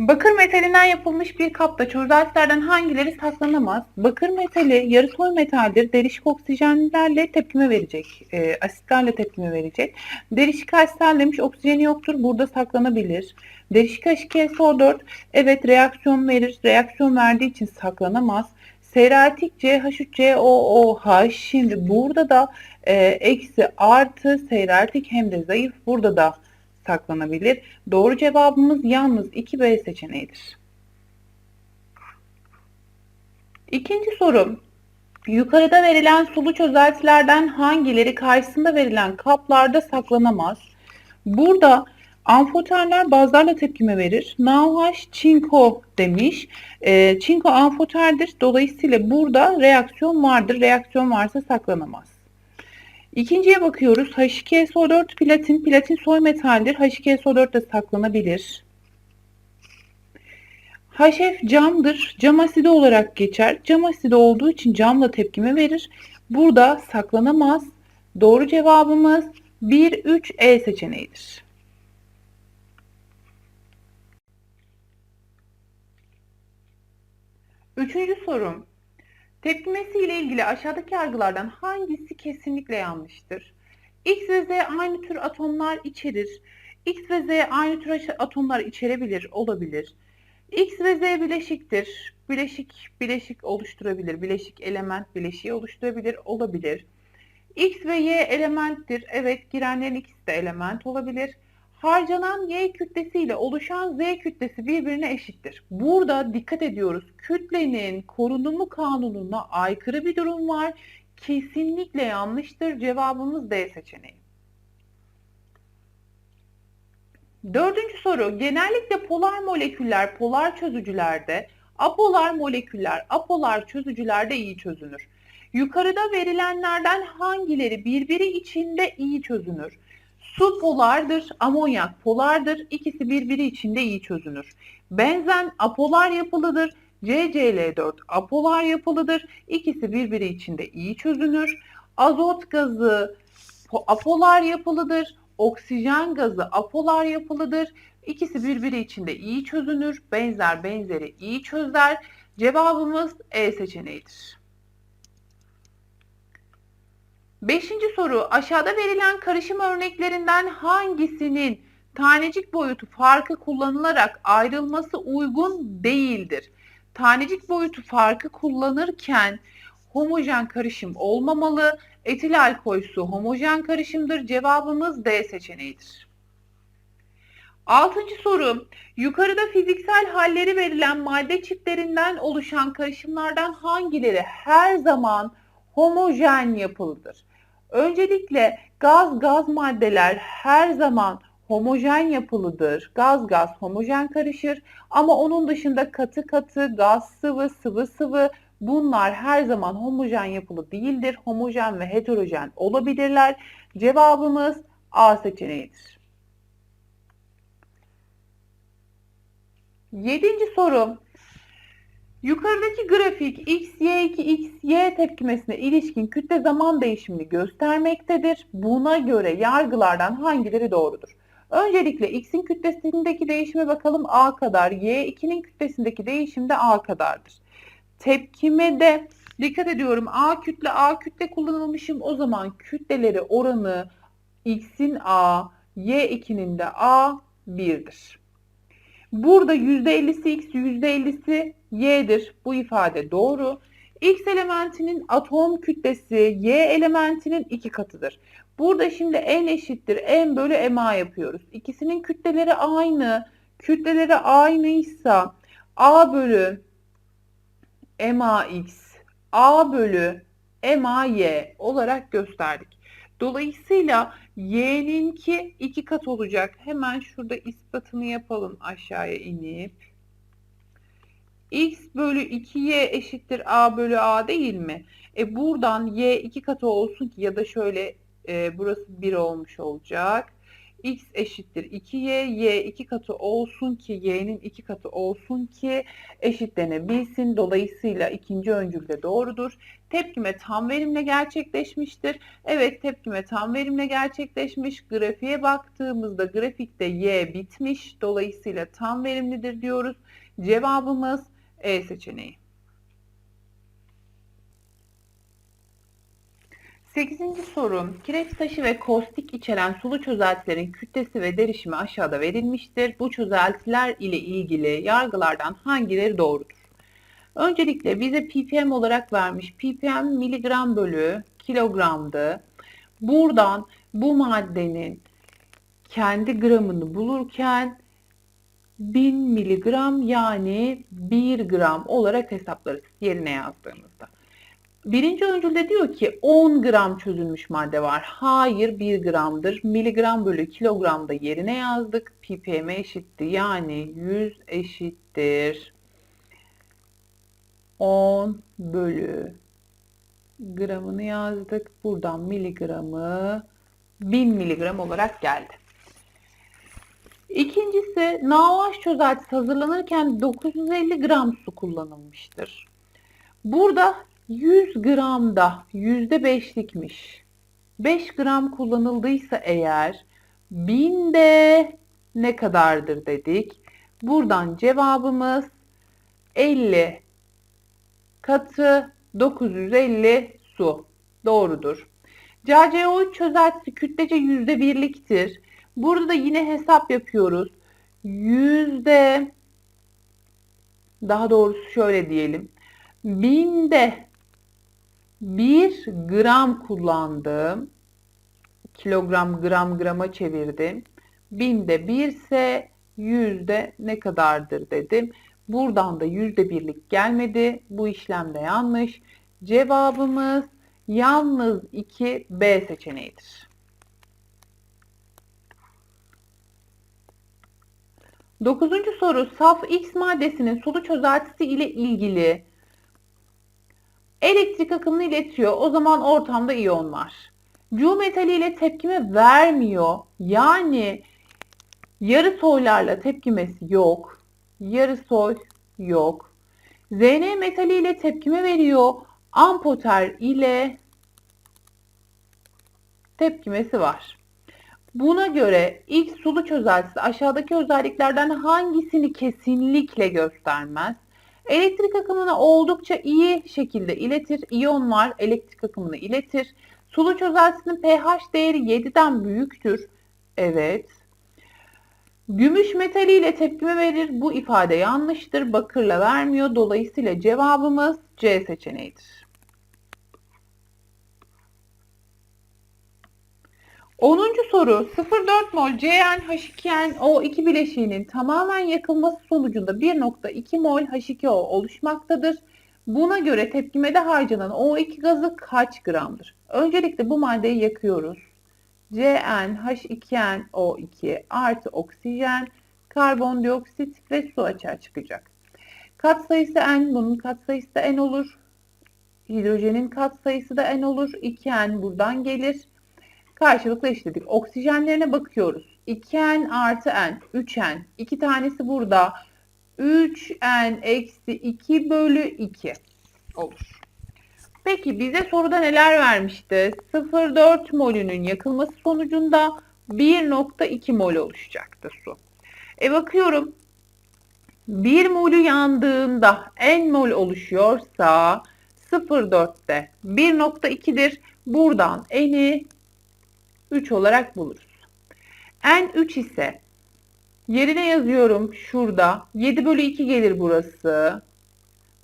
Bakır metalinden yapılmış bir kapta çözeltilerden hangileri saklanamaz? Bakır metali yarı soy metaldir. Derişik oksijenlerle tepkime verecek. E, asitlerle tepkime verecek. Derişik asitler demiş oksijeni yoktur. Burada saklanabilir. Derişik H2SO4 evet reaksiyon verir. Reaksiyon verdiği için saklanamaz. Seyreltik CH3COOH şimdi burada da e, eksi artı seyreltik hem de zayıf burada da saklanabilir. Doğru cevabımız yalnız 2B seçeneğidir. İkinci soru. Yukarıda verilen sulu çözeltilerden hangileri karşısında verilen kaplarda saklanamaz? Burada amfoterler bazlarla tepkime verir. NaOH çinko demiş. E, çinko amfoterdir. Dolayısıyla burada reaksiyon vardır. Reaksiyon varsa saklanamaz. İkinciye bakıyoruz. H2SO4 platin. Platin soy metaldir. H2SO4 de saklanabilir. HF camdır. Cam asidi olarak geçer. Cam asidi olduğu için camla tepkime verir. Burada saklanamaz. Doğru cevabımız 1-3-E seçeneğidir. Üçüncü sorum. Tepkimesi ile ilgili aşağıdaki yargılardan hangisi kesinlikle yanlıştır? X ve Z aynı tür atomlar içerir. X ve Z aynı tür atomlar içerebilir, olabilir. X ve Z bileşiktir. Bileşik, bileşik oluşturabilir. Bileşik element bileşiği oluşturabilir, olabilir. X ve Y elementtir. Evet, girenlerin ikisi de element olabilir. Harcanan Y kütlesiyle oluşan Z kütlesi birbirine eşittir. Burada dikkat ediyoruz. Kütlenin korunumu kanununa aykırı bir durum var. Kesinlikle yanlıştır. Cevabımız D seçeneği. Dördüncü soru. Genellikle polar moleküller polar çözücülerde, apolar moleküller apolar çözücülerde iyi çözünür. Yukarıda verilenlerden hangileri birbiri içinde iyi çözünür? Su polardır, amonyak polardır. İkisi birbiri içinde iyi çözünür. Benzen apolar yapılıdır. CCl4 apolar yapılıdır. İkisi birbiri içinde iyi çözünür. Azot gazı apolar yapılıdır. Oksijen gazı apolar yapılıdır. İkisi birbiri içinde iyi çözünür. Benzer benzeri iyi çözer. Cevabımız E seçeneğidir. Beşinci soru aşağıda verilen karışım örneklerinden hangisinin tanecik boyutu farkı kullanılarak ayrılması uygun değildir? Tanecik boyutu farkı kullanırken homojen karışım olmamalı. Etil alkol su homojen karışımdır. Cevabımız D seçeneğidir. Altıncı soru. Yukarıda fiziksel halleri verilen madde çiftlerinden oluşan karışımlardan hangileri her zaman homojen yapılıdır? Öncelikle gaz gaz maddeler her zaman homojen yapılıdır. Gaz gaz homojen karışır ama onun dışında katı katı, gaz sıvı, sıvı sıvı bunlar her zaman homojen yapılı değildir. Homojen ve heterojen olabilirler. Cevabımız A seçeneğidir. Yedinci soru. Yukarıdaki grafik x, y2, x, y tepkimesine ilişkin kütle zaman değişimini göstermektedir. Buna göre yargılardan hangileri doğrudur? Öncelikle x'in kütlesindeki değişime bakalım a kadar, y2'nin kütlesindeki değişim de a kadardır. Tepkimede dikkat ediyorum a kütle a kütle kullanılmışım. O zaman kütleleri oranı x'in a, y2'nin de a 1'dir. Burada %50'si x, %50'si y'dir. Bu ifade doğru. X elementinin atom kütlesi Y elementinin iki katıdır. Burada şimdi n eşittir n bölü ma yapıyoruz. İkisinin kütleleri aynı. Kütleleri aynıysa a bölü max a bölü may olarak gösterdik. Dolayısıyla y'ninki iki kat olacak. Hemen şurada ispatını yapalım aşağıya inip. x bölü 2y eşittir a bölü a değil mi? E buradan y iki katı olsun ki ya da şöyle e, burası 1 olmuş olacak. X eşittir 2y, y 2 katı olsun ki y'nin 2 katı olsun ki eşitlenebilsin. Dolayısıyla ikinci öncül de doğrudur. Tepkime tam verimle gerçekleşmiştir. Evet tepkime tam verimle gerçekleşmiş. Grafiğe baktığımızda grafikte y bitmiş. Dolayısıyla tam verimlidir diyoruz. Cevabımız E seçeneği. 8. soru. Kireç taşı ve kostik içeren sulu çözeltilerin kütlesi ve derişimi aşağıda verilmiştir. Bu çözeltiler ile ilgili yargılardan hangileri doğrudur? Öncelikle bize ppm olarak vermiş. ppm miligram bölü kilogramdı. Buradan bu maddenin kendi gramını bulurken 1000 miligram yani 1 gram olarak hesaplarız yerine yazdığımızda. Birinci öncülde diyor ki 10 gram çözülmüş madde var. Hayır 1 gramdır. Miligram bölü kilogramda yerine yazdık. ppm eşitti. Yani 100 eşittir. 10 bölü gramını yazdık. Buradan miligramı 1000 miligram olarak geldi. İkincisi NaOH çözeltisi hazırlanırken 950 gram su kullanılmıştır. Burada 100 gramda %5'likmiş. 5 gram kullanıldıysa eğer 1000'de ne kadardır dedik. Buradan cevabımız 50 katı 950 su. Doğrudur. CaCO3 çözeltisi kütlece %1'liktir. Burada da yine hesap yapıyoruz. Yüzde daha doğrusu şöyle diyelim. Binde 1 gram kullandım. Kilogram gram grama çevirdim. Binde 1 ise yüzde ne kadardır dedim. Buradan da yüzde birlik gelmedi. Bu işlemde yanlış. Cevabımız yalnız 2 B seçeneğidir. Dokuzuncu soru saf X maddesinin sulu çözeltisi ile ilgili elektrik akımını iletiyor. O zaman ortamda iyon var. Cu metali ile tepkime vermiyor. Yani yarı soylarla tepkimesi yok. Yarı soy yok. Zn metali ile tepkime veriyor. Ampoter ile tepkimesi var. Buna göre X sulu çözeltisi aşağıdaki özelliklerden hangisini kesinlikle göstermez? Elektrik akımını oldukça iyi şekilde iletir. İyon var, elektrik akımını iletir. Sulu çözeltisinin pH değeri 7'den büyüktür. Evet. Gümüş metali ile tepkime verir. Bu ifade yanlıştır. Bakırla vermiyor. Dolayısıyla cevabımız C seçeneğidir. 10. soru 0,4 mol CnH2nO2 bileşiğinin tamamen yakılması sonucunda 1,2 mol H2O oluşmaktadır. Buna göre tepkimede harcanan O2 gazı kaç gramdır? Öncelikle bu maddeyi yakıyoruz. CnH2nO2 artı oksijen, karbondioksit ve su açığa çıkacak. Kat sayısı n, bunun kat sayısı da n olur. Hidrojenin kat sayısı da n olur. 2n buradan gelir karşılıklı eşitledik. Oksijenlerine bakıyoruz. 2n artı n, 3n. İki tanesi burada. 3n eksi 2 bölü 2 olur. Peki bize soruda neler vermişti? 0,4 molünün yakılması sonucunda 1,2 mol oluşacaktı su. E bakıyorum 1 molü yandığında n mol oluşuyorsa 0,4'te 1,2'dir. Buradan n'i 3 olarak buluruz. N3 ise yerine yazıyorum şurada. 7 bölü 2 gelir burası.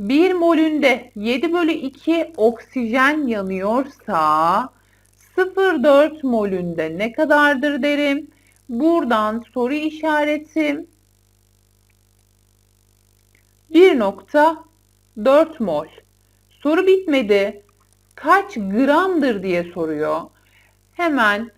1 molünde 7 bölü 2 oksijen yanıyorsa 0,4 molünde ne kadardır derim. Buradan soru işaretim 1.4 mol. Soru bitmedi. Kaç gramdır diye soruyor. Hemen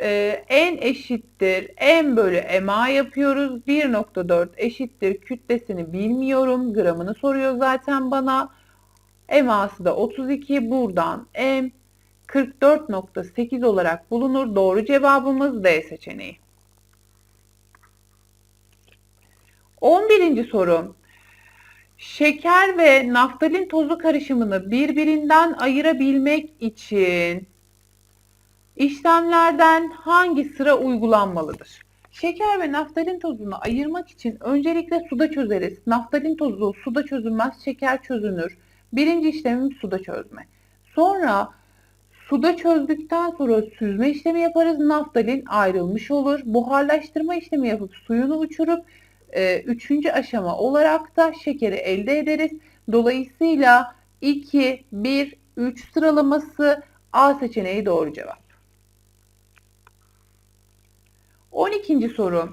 e, en eşittir en bölü ma yapıyoruz. 1.4 eşittir kütlesini bilmiyorum. Gramını soruyor zaten bana. Eması da 32 buradan M 44.8 olarak bulunur. Doğru cevabımız D seçeneği. 11. soru. Şeker ve naftalin tozu karışımını birbirinden ayırabilmek için işlemlerden hangi sıra uygulanmalıdır? Şeker ve naftalin tozunu ayırmak için öncelikle suda çözeriz. Naftalin tozu suda çözülmez, şeker çözünür. Birinci işlemimiz suda çözme. Sonra suda çözdükten sonra süzme işlemi yaparız. Naftalin ayrılmış olur. Buharlaştırma işlemi yapıp suyunu uçurup e, üçüncü aşama olarak da şekeri elde ederiz. Dolayısıyla 2, 1, 3 sıralaması A seçeneği doğru cevap. 12. soru.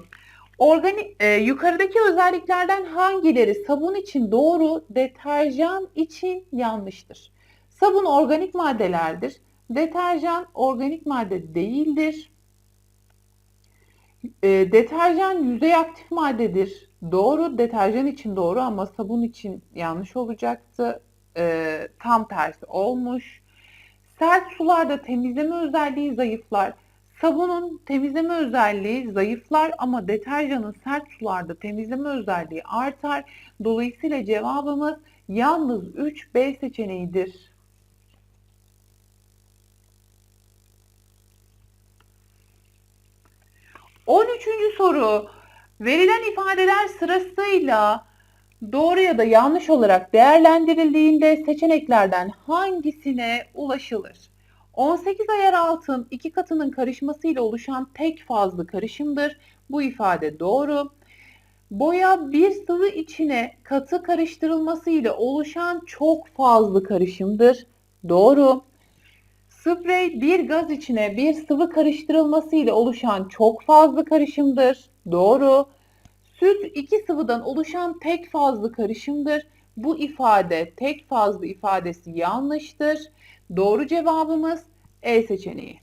Organik, e, yukarıdaki özelliklerden hangileri sabun için doğru, deterjan için yanlıştır? Sabun organik maddelerdir. Deterjan organik madde değildir. E, deterjan yüzey aktif maddedir. Doğru, deterjan için doğru ama sabun için yanlış olacaktı. E, tam tersi olmuş. Sert sularda temizleme özelliği zayıflar. Sabunun temizleme özelliği zayıflar ama deterjanın sert sularda temizleme özelliği artar. Dolayısıyla cevabımız yalnız 3B seçeneğidir. On üçüncü soru. Verilen ifadeler sırasıyla doğru ya da yanlış olarak değerlendirildiğinde seçeneklerden hangisine ulaşılır? 18 ayar altın iki katının karışmasıyla oluşan tek fazlı karışımdır. Bu ifade doğru. Boya bir sıvı içine katı karıştırılması ile oluşan çok fazlı karışımdır. Doğru. Sprey bir gaz içine bir sıvı karıştırılması ile oluşan çok fazlı karışımdır. Doğru. Süt iki sıvıdan oluşan tek fazlı karışımdır. Bu ifade tek fazlı ifadesi yanlıştır. Doğru cevabımız E seçeneği.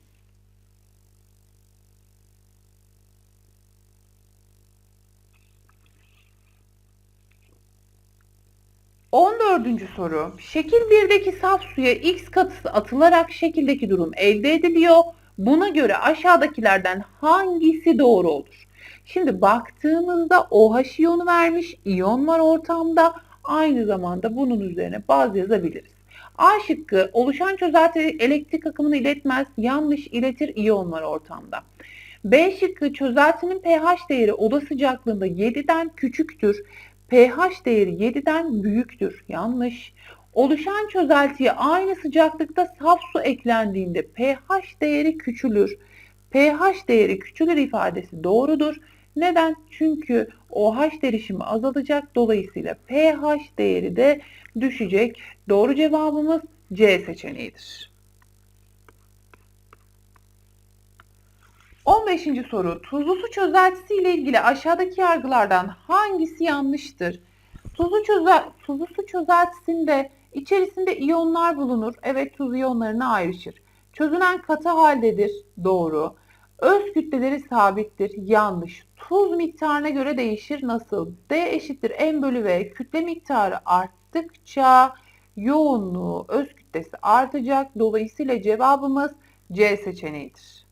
On dördüncü soru. Şekil 1'deki saf suya X katısı atılarak şekildeki durum elde ediliyor. Buna göre aşağıdakilerden hangisi doğru olur? Şimdi baktığımızda OH iyonu vermiş, iyon var ortamda. Aynı zamanda bunun üzerine baz yazabiliriz. A şıkkı oluşan çözelti elektrik akımını iletmez, yanlış iletir iyon var ortamda. B şıkkı çözeltinin pH değeri oda sıcaklığında 7'den küçüktür. pH değeri 7'den büyüktür. Yanlış. Oluşan çözeltiye aynı sıcaklıkta saf su eklendiğinde pH değeri küçülür. pH değeri küçülür ifadesi doğrudur. Neden? Çünkü OH derişimi azalacak. Dolayısıyla pH değeri de düşecek. Doğru cevabımız C seçeneğidir. 15. soru. Tuzlu su çözeltisi ile ilgili aşağıdaki yargılardan hangisi yanlıştır? Tuzlu, çözel, tuzlu su çözeltisinde içerisinde iyonlar bulunur. Evet tuz iyonlarına ayrışır. Çözünen katı haldedir. Doğru. Öz kütleleri sabittir. Yanlış. Tuz miktarına göre değişir. Nasıl? D eşittir M bölü V. Kütle miktarı arttıkça yoğunluğu, öz kütlesi artacak. Dolayısıyla cevabımız C seçeneğidir.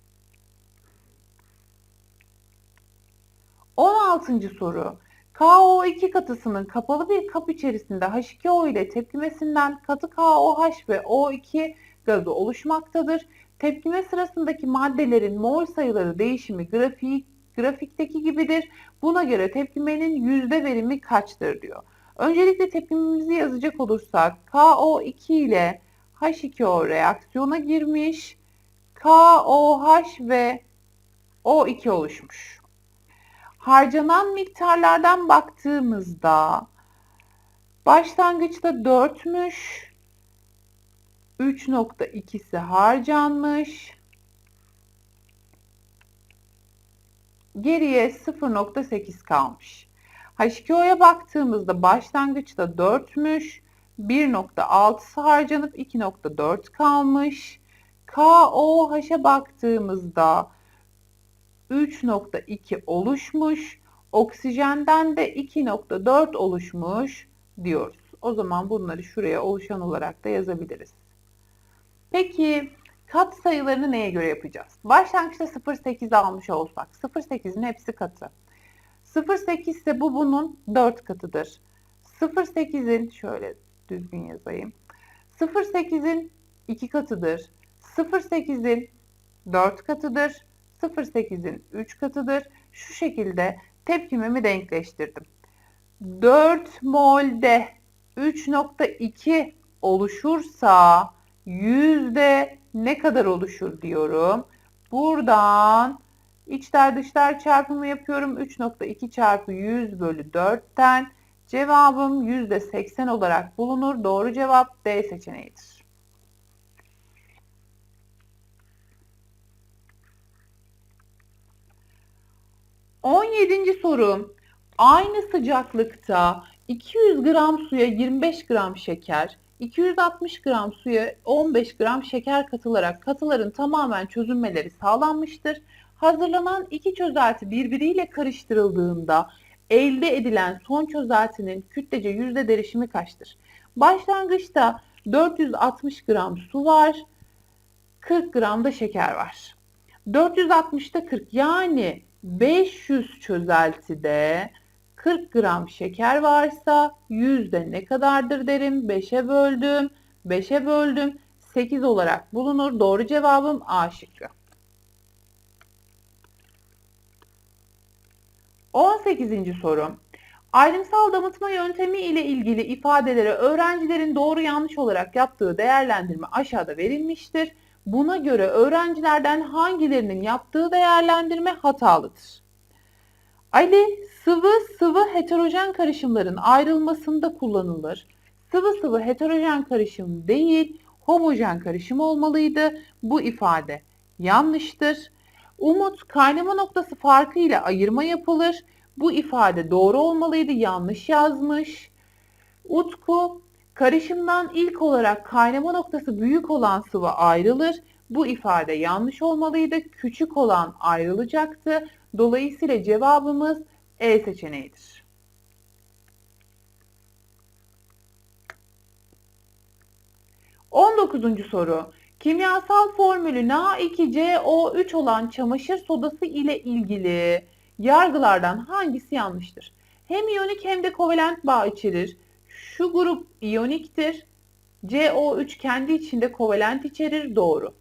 16. soru. KO2 katısının kapalı bir kap içerisinde H2O ile tepkimesinden katı KOH ve O2 gazı oluşmaktadır. Tepkime sırasındaki maddelerin mol sayıları değişimi grafik, grafikteki gibidir. Buna göre tepkimenin yüzde verimi kaçtır diyor. Öncelikle tepkimemizi yazacak olursak KO2 ile H2O reaksiyona girmiş. KOH ve O2 oluşmuş. Harcanan miktarlardan baktığımızda başlangıçta 4'müş. 3.2'si harcanmış. Geriye 0.8 kalmış. H2O'ya baktığımızda başlangıçta 4'müş. 1.6'sı harcanıp 2.4 kalmış. KOH'a baktığımızda 3.2 oluşmuş. Oksijenden de 2.4 oluşmuş diyoruz. O zaman bunları şuraya oluşan olarak da yazabiliriz. Peki kat sayılarını neye göre yapacağız? Başlangıçta 0.8 almış olsak 0.8'in hepsi katı. 0,8 ise bu bunun 4 katıdır. 0,8'in şöyle düzgün yazayım. 0,8'in 2 katıdır. 0,8'in 4 katıdır. 0,8'in 3 katıdır. Şu şekilde tepkimemi denkleştirdim. 4 molde 3.2 oluşursa yüzde ne kadar oluşur diyorum. Buradan içler dışlar çarpımı yapıyorum. 3.2 çarpı 100 bölü 4'ten cevabım yüzde 80 olarak bulunur. Doğru cevap D seçeneğidir. On yedinci sorum. Aynı sıcaklıkta 200 gram suya 25 gram şeker, 260 gram suya 15 gram şeker katılarak katıların tamamen çözünmeleri sağlanmıştır. Hazırlanan iki çözelti birbiriyle karıştırıldığında elde edilen son çözeltinin kütlece yüzde derişimi kaçtır? Başlangıçta 460 gram su var, 40 gram da şeker var. 460'ta 40 yani 500 çözeltide 40 gram şeker varsa yüzde ne kadardır derim. 5'e böldüm. 5'e böldüm. 8 olarak bulunur. Doğru cevabım A şıkkı. 18. soru. Ayrımsal damıtma yöntemi ile ilgili ifadelere öğrencilerin doğru yanlış olarak yaptığı değerlendirme aşağıda verilmiştir. Buna göre öğrencilerden hangilerinin yaptığı değerlendirme hatalıdır? Ali sıvı sıvı heterojen karışımların ayrılmasında kullanılır. Sıvı sıvı heterojen karışım değil, homojen karışım olmalıydı. Bu ifade yanlıştır. Umut kaynama noktası farkıyla ayırma yapılır. Bu ifade doğru olmalıydı. Yanlış yazmış. Utku karışımdan ilk olarak kaynama noktası büyük olan sıvı ayrılır. Bu ifade yanlış olmalıydı. Küçük olan ayrılacaktı. Dolayısıyla cevabımız E seçeneğidir. On dokuzuncu soru. Kimyasal formülü Na2CO3 olan çamaşır sodası ile ilgili yargılardan hangisi yanlıştır? Hem iyonik hem de kovalent bağ içerir. Şu grup iyoniktir. CO3 kendi içinde kovalent içerir. Doğru.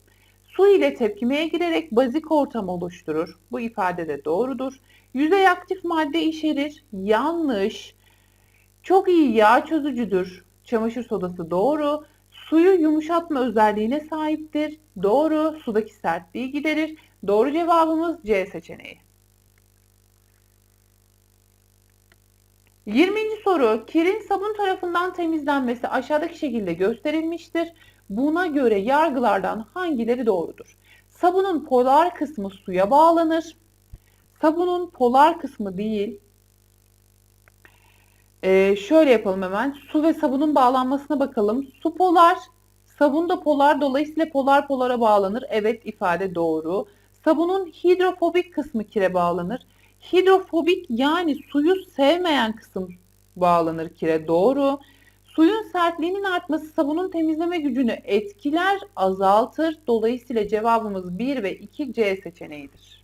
Su ile tepkimeye girerek bazik ortam oluşturur. Bu ifade de doğrudur. Yüzey aktif madde içerir. Yanlış. Çok iyi yağ çözücüdür. Çamaşır sodası doğru. Suyu yumuşatma özelliğine sahiptir. Doğru. Sudaki sertliği giderir. Doğru cevabımız C seçeneği. 20. soru. Kirin sabun tarafından temizlenmesi aşağıdaki şekilde gösterilmiştir. Buna göre yargılardan hangileri doğrudur? Sabunun polar kısmı suya bağlanır. Sabunun polar kısmı değil. Ee, şöyle yapalım hemen. Su ve sabunun bağlanmasına bakalım. Su polar, sabun da polar. Dolayısıyla polar polara bağlanır. Evet ifade doğru. Sabunun hidrofobik kısmı kire bağlanır. Hidrofobik yani suyu sevmeyen kısım bağlanır kire. Doğru. Suyun sertliğinin artması sabunun temizleme gücünü etkiler, azaltır. Dolayısıyla cevabımız 1 ve 2 C seçeneğidir.